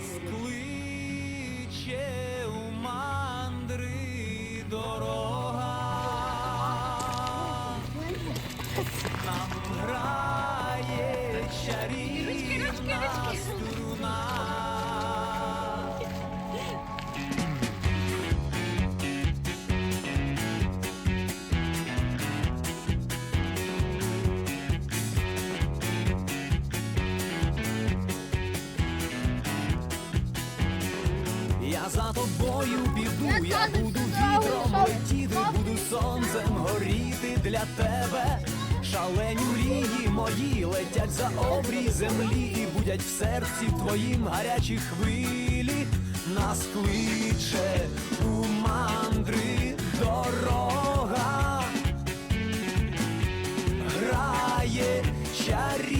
нас кличе у мандри дорога. Тобою піду, я буду вітром летіти, буду сонцем горіти для тебе. Шалені мрії мої летять за обрій землі і будять в серці твоїм гарячі хвилі. Нас кличе у мандри дорога грає чарівна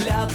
пісня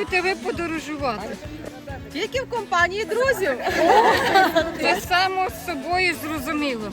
любите ви подорожувати? Тільки в компанії друзів. Це само з собою зрозуміло.